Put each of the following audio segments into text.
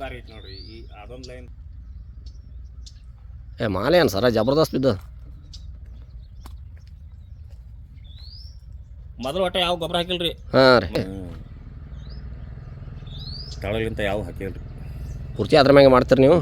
ಭಾರಿ ಐತಿ ನೋಡ್ರಿ ಈ ಅದೊಂದು ಲೈನ್ ಏ ಮಾಲೆ ಏನು ಸರ ಜಬರ್ದಸ್ತ್ ಬಿದ್ದು ಮೊದಲು ಒಟ್ಟ ಯಾವ ಗೊಬ್ಬರ ಹಾಕಿಲ್ರಿ? ಹಾಂ ರೀ. ತಳಗಿಂತ ಯಾವ ಹಾಕಿಲ್ರಿ? ಪೂರ್ತಿ ಅದ್ರ ಮ್ಯಾಗೆ ಮಾಡ್ತೀರಿ ನೀವು?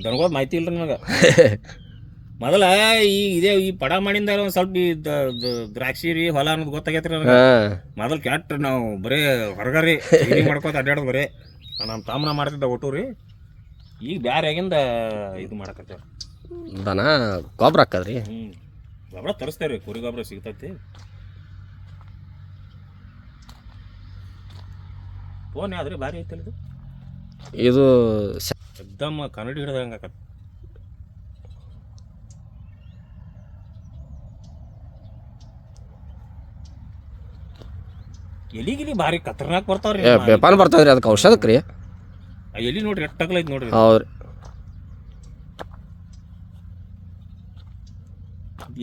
ದನಗಳ ಮಾಹಿತಿ ಇಲ್ಲ ನನಗೆ ಮೊದಲ ಈ ಇದೇ ಈ ಪಡ ಮಾಡಿಂದ ಒಂದು ಸ್ವಲ್ಪ ಈ ದ- ದ- ದ್ರಾಕ್ಷಿ ರೀ ಹೊಲ ಅನ್ನೋದು ಗೊತ್ತಾಗೈತ್ರಿ ನನಗೆ. ಮೊದಲು ಕೆಟ್ಟ ನಾವು ಬರೇ ಹೊರಗರಿ ಮಾಡ್ಕೊತ ಅಡ್ಡಾಡೋದು ಬರೇ. ನಮ್ಮ ತಮ್ಮನ ಮಾಡ್ತಿದ್ದ ಒಟ್ಟು ರೀ. ಈಗ ಬ್ಯಾರೆ ಆಗಿಂದ ಇದು ಮಾಡಕತ್ತೇವೆ ದನ ಗೊಬ್ಬರ ಹಾಕದ್ರಿ? ಹ್ಞೂ ಗೊಬ್ಬರ ತರಿಸ್ತೇವೆ ರೀ ಕುರಿ ಗೊಬ್ಬರ ಸಿಗ್ತೈತಿ. ಫೋನ್ ಯಾವ್ದ್ರಿ ಭಾರಿ ಐತಲ್ಲ ಇದು? ಇದು ಎಕ್ದಮ್ ಕನ್ನಡಿ ಹಿಡ್ದಂಗೆ ಆಕತ್ ಎಲಿಗಿಲಿ ಭಾರಿ ಖತರ್ನಾಕ್ ಬರ್ತಾವ್ರಿ ಬೇಪಾನ್ ಬರ್ತಾವ್ರಿ ಅದಕ್ಕೆ ಔಷಧಕ್ಕೆ ರೀ ಎಲಿ ನೋಡ್ರಿ ಎಷ್ಟಾಗ್ಲೈತಿ ನೋಡ್ರಿ. ಹೌದ್ರಿ.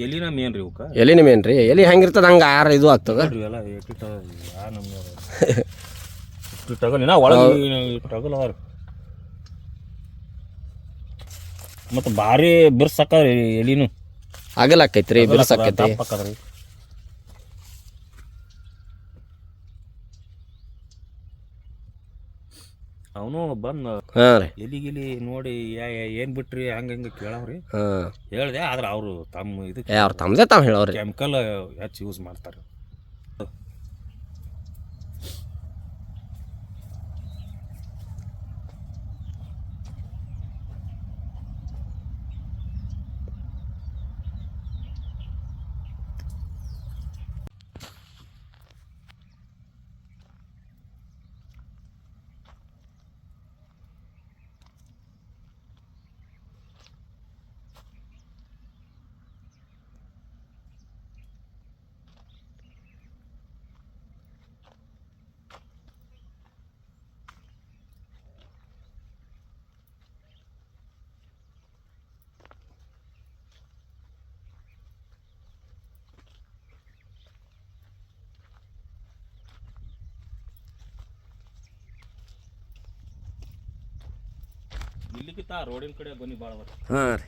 ಎಲಿನ ಮೇನ್ ರೀ ಇವಕ್ಕ ಎಲಿ ಮೇನ್ ರೀ. ಎಲಿ ಹೆಂಗಿರ್ತದ ಹಂಗೆ ಆರ ಇದು ಆಗ್ತದ? ಎಲ್ಲ ನಮ್ಗೆ ಟಗಲ್ ಒಳಗೆ ಟಗಲ್ ಅದಾರ ಮತ್ತು ಭಾರಿ ಬಿರ್ಸಾಕ ಎಲಿನು. ಆಗಲ್ ಆಕೈತಿ ರೀ ಬಿರ್ಸಾಕೈತಿ ದಪ್ಪ ಆಕ್ಕದ್ರಿ. ಅವನು ಬಂದು ಹಾಂ ರೀ. ನೋಡಿ ಯಾ ಯಾ- ಏನ್ ಬಿಟ್ರಿ ಹಂಗ ಹಂಗ ಕೇಳವ್ರಿ. ಹಾಂ. ಹೇಳ್ದೆ ಆದ್ರೆ ಅವರು ತಮ್ಮ ಇದಕ್ಕೆ ಅವ್ರು ತಮ್ಮದೇ ತಾವು ಹೇಳವ್ರಿ. ಕೆಮಿಕಲ್ ಹೆಚ್ಚು ಯೂಸ್ ಮಾಡ್ತಾರೆ. ಇಲ್ಲಿಗಿಂತ ರೋಡಿನ ಕಡೆ ಬನ್ನಿ ಭಾಳ ಹಾಂ ರೀ.